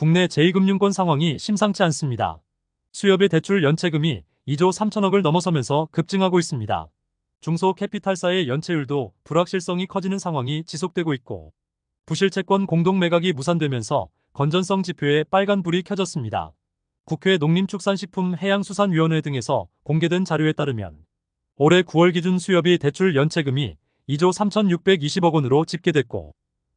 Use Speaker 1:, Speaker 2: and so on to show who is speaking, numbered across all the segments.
Speaker 1: 국내 제2금융권 상황이 심상치 않습니다. 수협의 대출 연체금이 2조 3천억을 넘어서면서 급증하고 있습니다. 중소 캐피탈사의 연체율도 불확실성이 커지는 상황이 지속되고 있고 부실채권 공동 매각이 무산되면서 건전성 지표에 빨간불이 켜졌습니다. 국회 농림축산식품해양수산위원회 등에서 공개된 자료에 따르면 올해 9월 기준 수협이 대출 연체금이 2조 3,620억 원으로 집계됐고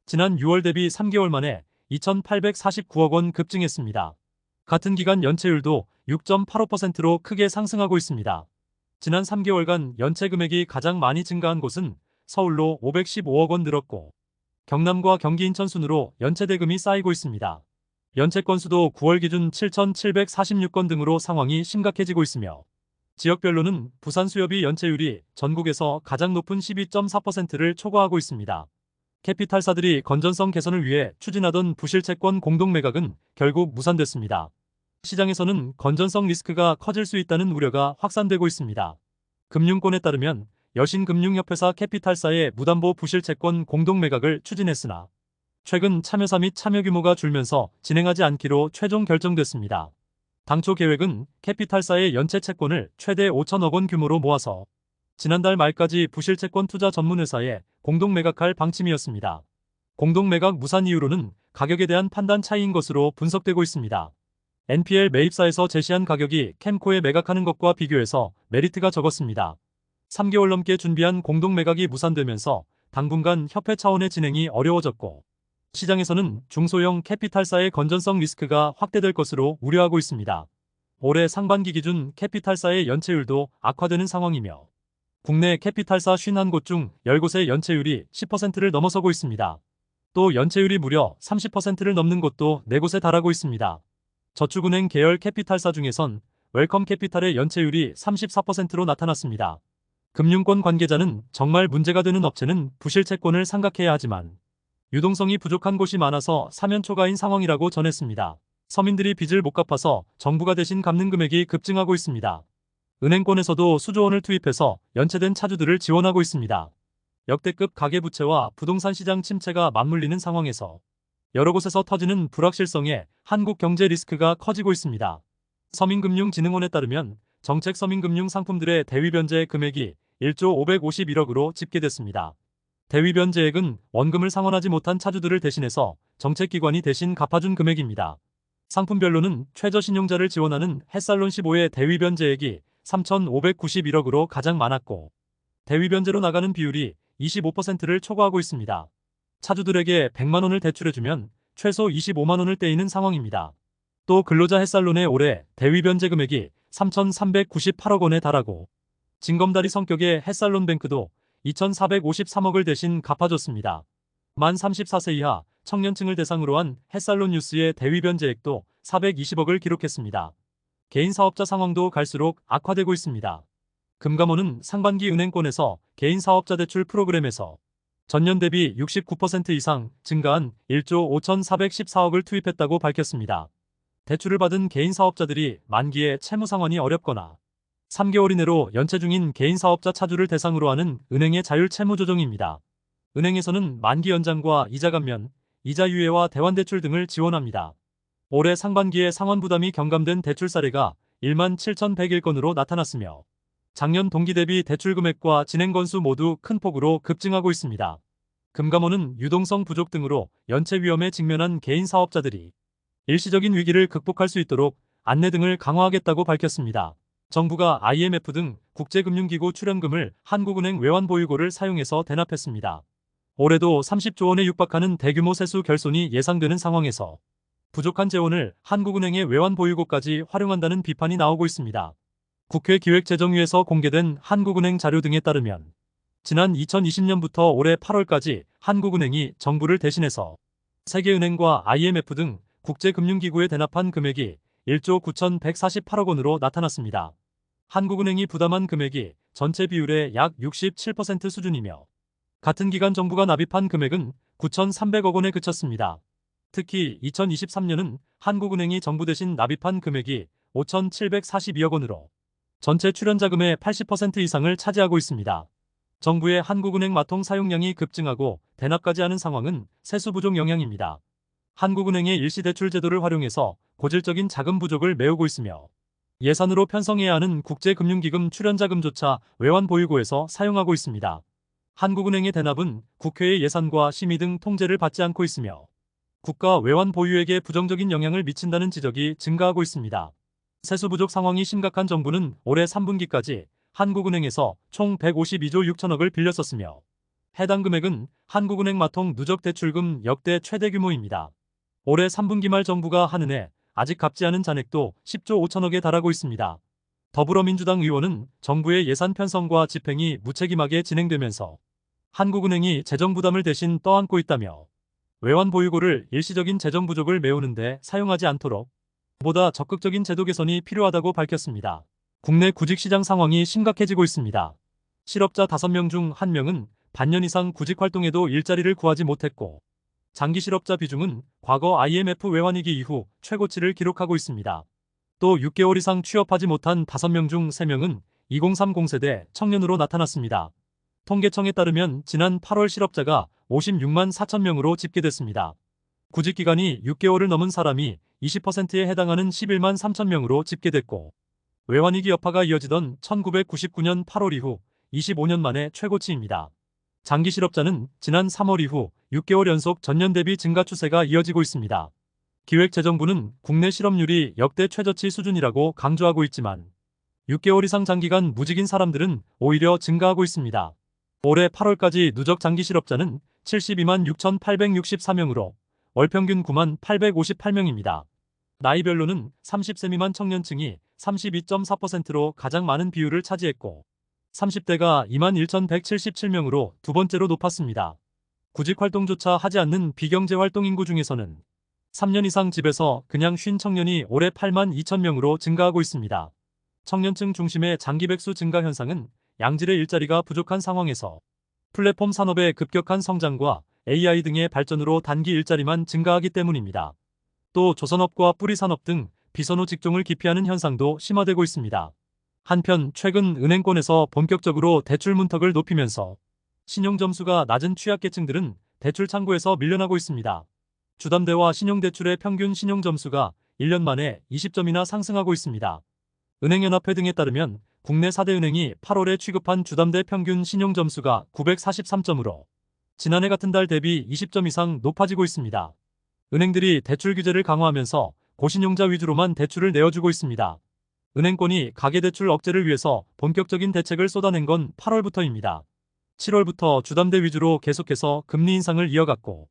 Speaker 1: 지난 6월 대비 3개월 만에 2,849억 원 급증했습니다. 같은 기간 연체율도 6.85%로 크게 상승하고 있습니다. 지난 3개월간 연체 금액이 가장 많이 증가한 곳은 서울로 515억 원 늘었고 경남과 경기 인천 순으로 연체 대금이 쌓이고 있습니다. 연체 건수도 9월 기준 7,746건 등으로 상황이 심각해지고 있으며 지역별로는 부산 수협이 연체율이 전국에서 가장 높은 12.4%를 초과하고 있습니다. 캐피탈사들이 건전성 개선을 위해 추진하던 부실채권 공동매각은 결국 무산됐습니다. 시장에서는 건전성 리스크가 커질 수 있다는 우려가 확산되고 있습니다. 금융권에 따르면 여신금융협회사 캐피탈사의 무담보 부실채권 공동매각을 추진했으나 최근 참여사 및 참여 규모가 줄면서 진행하지 않기로 최종 결정됐습니다. 당초 계획은 캐피탈사의 연체 채권을 최대 5천억 원 규모로 모아서 지난달 말까지 부실채권 투자 전문회사에 공동 매각할 방침이었습니다. 공동 매각 무산 이유로는 가격에 대한 판단 차이인 것으로 분석되고 있습니다. NPL 매입사에서 제시한 가격이 캠코에 매각하는 것과 비교해서 메리트가 적었습니다. 3개월 넘게 준비한 공동 매각이 무산되면서 당분간 협회 차원의 진행이 어려워졌고 시장에서는 중소형 캐피탈사의 건전성 리스크가 확대될 것으로 우려하고 있습니다. 올해 상반기 기준 캐피탈사의 연체율도 악화되는 상황이며 국내 캐피탈사 51곳 중 10곳의 연체율이 10%를 넘어서고 있습니다. 또 연체율이 무려 30%를 넘는 곳도 4곳에 달하고 있습니다. 저축은행 계열 캐피탈사 중에선 웰컴 캐피탈의 연체율이 34%로 나타났습니다. 금융권 관계자는 정말 문제가 되는 업체는 부실 채권을 삼각해야 하지만 유동성이 부족한 곳이 많아서 사면 초과인 상황이라고 전했습니다. 서민들이 빚을 못 갚아서 정부가 대신 갚는 금액이 급증하고 있습니다. 은행권에서도 수조 원을 투입해서 연체된 차주들을 지원하고 있습니다. 역대급 가계부채와 부동산 시장 침체가 맞물리는 상황에서 여러 곳에서 터지는 불확실성에 한국 경제 리스크가 커지고 있습니다. 서민금융진흥원에 따르면 정책 서민금융 상품들의 대위 변제 금액이 1조 551억으로 집계됐습니다. 대위 변제액은 원금을 상환하지 못한 차주들을 대신해서 정책기관이 대신 갚아준 금액입니다. 상품별로는 최저신용자를 지원하는 햇살론 15의 대위 변제액이 3,591억으로 가장 많았고 대위변제로 나가는 비율이 25%를 초과하고 있습니다. 차주들에게 100만원을 대출해주면 최소 25만원을 떼이는 상황입니다. 또 근로자 햇살론의 올해 대위변제 금액이 3,398억 원에 달하고 징검다리 성격의 햇살론뱅크도 2,453억을 대신 갚아줬습니다. 만 34세 이하 청년층을 대상으로 한 햇살론 뉴스의 대위변제액도 420억을 기록했습니다. 개인 사업자 상황도 갈수록 악화되고 있습니다. 금감원은 상반기 은행권에서 개인 사업자 대출 프로그램에서 전년 대비 69% 이상 증가한 1조 5,414억을 투입했다고 밝혔습니다. 대출을 받은 개인 사업자들이 만기에 채무 상환이 어렵거나 3개월 이내로 연체 중인 개인 사업자 차주를 대상으로 하는 은행의 자율 채무 조정입니다. 은행에서는 만기 연장과 이자 감면, 이자 유예와 대환 대출 등을 지원합니다. 올해 상반기에 상환 부담이 경감된 대출 사례가 1만 7,101건으로 나타났으며 작년 동기 대비 대출 금액과 진행 건수 모두 큰 폭으로 급증하고 있습니다. 금감원은 유동성 부족 등으로 연체 위험에 직면한 개인 사업자들이 일시적인 위기를 극복할 수 있도록 안내 등을 강화하겠다고 밝혔습니다. 정부가 IMF 등 국제금융기구 출연금을 한국은행 외환보유고를 사용해서 대납했습니다. 올해도 30조 원에 육박하는 대규모 세수 결손이 예상되는 상황에서 부족한 재원을 한국은행의 외환 보유고까지 활용한다는 비판이 나오고 있습니다. 국회 기획재정위에서 공개된 한국은행 자료 등에 따르면 지난 2020년부터 올해 8월까지 한국은행이 정부를 대신해서 세계은행과 IMF 등 국제금융기구에 대납한 금액이 1조 9,148억 원으로 나타났습니다. 한국은행이 부담한 금액이 전체 비율의 약 67% 수준이며 같은 기간 정부가 납입한 금액은 9,300억 원에 그쳤습니다. 특히 2023년은 한국은행이 정부 대신 납입한 금액이 5,742억 원으로 전체 출연자금의 80% 이상을 차지하고 있습니다. 정부의 한국은행 마통 사용량이 급증하고 대납까지 하는 상황은 세수 부족 영향입니다. 한국은행의 일시대출 제도를 활용해서 고질적인 자금 부족을 메우고 있으며 예산으로 편성해야 하는 국제금융기금 출연자금조차 외환 보유고에서 사용하고 있습니다. 한국은행의 대납은 국회의 예산과 심의 등 통제를 받지 않고 있으며 국가 외환 보유액에 부정적인 영향을 미친다는 지적이 증가하고 있습니다. 세수 부족 상황이 심각한 정부는 올해 3분기까지 한국은행에서 총 152조 6천억을 빌렸었으며 해당 금액은 한국은행 마통 누적 대출금 역대 최대 규모입니다. 올해 3분기 말 정부가 한은에 아직 갚지 않은 잔액도 10조 5천억에 달하고 있습니다. 더불어민주당 의원은 정부의 예산 편성과 집행이 무책임하게 진행되면서 한국은행이 재정 부담을 대신 떠안고 있다며 외환 보유고를 일시적인 재정 부족을 메우는데 사용하지 않도록 보다 적극적인 제도 개선이 필요하다고 밝혔습니다. 국내 구직시장 상황이 심각해지고 있습니다. 실업자 5명 중 1명은 반년 이상 구직 활동에도 일자리를 구하지 못했고 장기 실업자 비중은 과거 IMF 외환위기 이후 최고치를 기록하고 있습니다. 또 6개월 이상 취업하지 못한 5명 중 3명은 2030 세대 청년으로 나타났습니다. 통계청에 따르면 지난 8월 실업자가 56만 4천 명으로 집계됐습니다. 구직 기간이 6개월을 넘은 사람이 20%에 해당하는 11만 3천 명으로 집계됐고 외환위기 여파가 이어지던 1999년 8월 이후 25년 만에 최고치입니다. 장기 실업자는 지난 3월 이후 6개월 연속 전년 대비 증가 추세가 이어지고 있습니다. 기획재정부는 국내 실업률이 역대 최저치 수준이라고 강조하고 있지만 6개월 이상 장기간 무직인 사람들은 오히려 증가하고 있습니다. 올해 8월까지 누적 장기 실업자는 72만 6,864명으로 월 평균 9만 858명입니다. 나이별로는 30세 미만 청년층이 32.4%로 가장 많은 비율을 차지했고 30대가 2만 1,177명으로 두 번째로 높았습니다. 구직 활동조차 하지 않는 비경제 활동 인구 중에서는 3년 이상 집에서 그냥 쉰 청년이 올해 8만 2천 명으로 증가하고 있습니다. 청년층 중심의 장기 백수 증가 현상은 양질의 일자리가 부족한 상황에서 플랫폼 산업의 급격한 성장과 AI 등의 발전으로 단기 일자리만 증가하기 때문입니다. 또 조선업과 뿌리산업 등 비선호 직종을 기피하는 현상도 심화되고 있습니다. 한편 최근 은행권에서 본격적으로 대출 문턱을 높이면서 신용점수가 낮은 취약계층들은 대출 창구에서 밀려나고 있습니다. 주담대와 신용대출의 평균 신용점수가 1년 만에 20점이나 상승하고 있습니다. 은행연합회 등에 따르면 국내 4대 은행이 8월에 취급한 주담대 평균 신용점수가 943점으로 지난해 같은 달 대비 20점 이상 높아지고 있습니다. 은행들이 대출 규제를 강화하면서 고신용자 위주로만 대출을 내어주고 있습니다. 은행권이 가계대출 억제를 위해서 본격적인 대책을 쏟아낸 건 8월부터입니다. 7월부터 주담대 위주로 계속해서 금리 인상을 이어갔고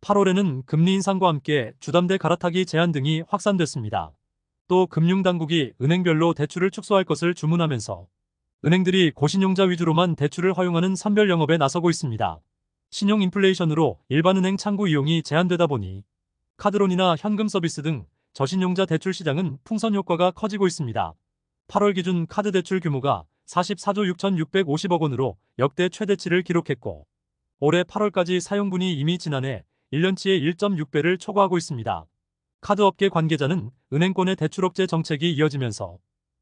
Speaker 1: 8월에는 금리 인상과 함께 주담대 갈아타기 제한 등이 확산됐습니다. 또 금융당국이 은행별로 대출을 축소할 것을 주문하면서 은행들이 고신용자 위주로만 대출을 허용하는 선별 영업에 나서고 있습니다. 신용 인플레이션으로 일반은행 창구 이용이 제한되다 보니 카드론이나 현금 서비스 등 저신용자 대출 시장은 풍선 효과가 커지고 있습니다. 8월 기준 카드 대출 규모가 44조 6,650억 원으로 역대 최대치를 기록했고 올해 8월까지 사용분이 이미 지난해 1년치의 1.6배를 초과하고 있습니다. 카드업계 관계자는 은행권의 대출 억제 정책이 이어지면서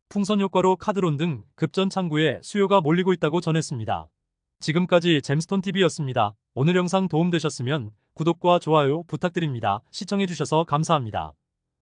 Speaker 1: 풍선 효과로 카드론 등 급전 창구에 수요가 몰리고 있다고 전했습니다. 지금까지 잼스톤TV였습니다. 오늘 영상 도움되셨으면 구독과 좋아요 부탁드립니다. 시청해주셔서 감사합니다.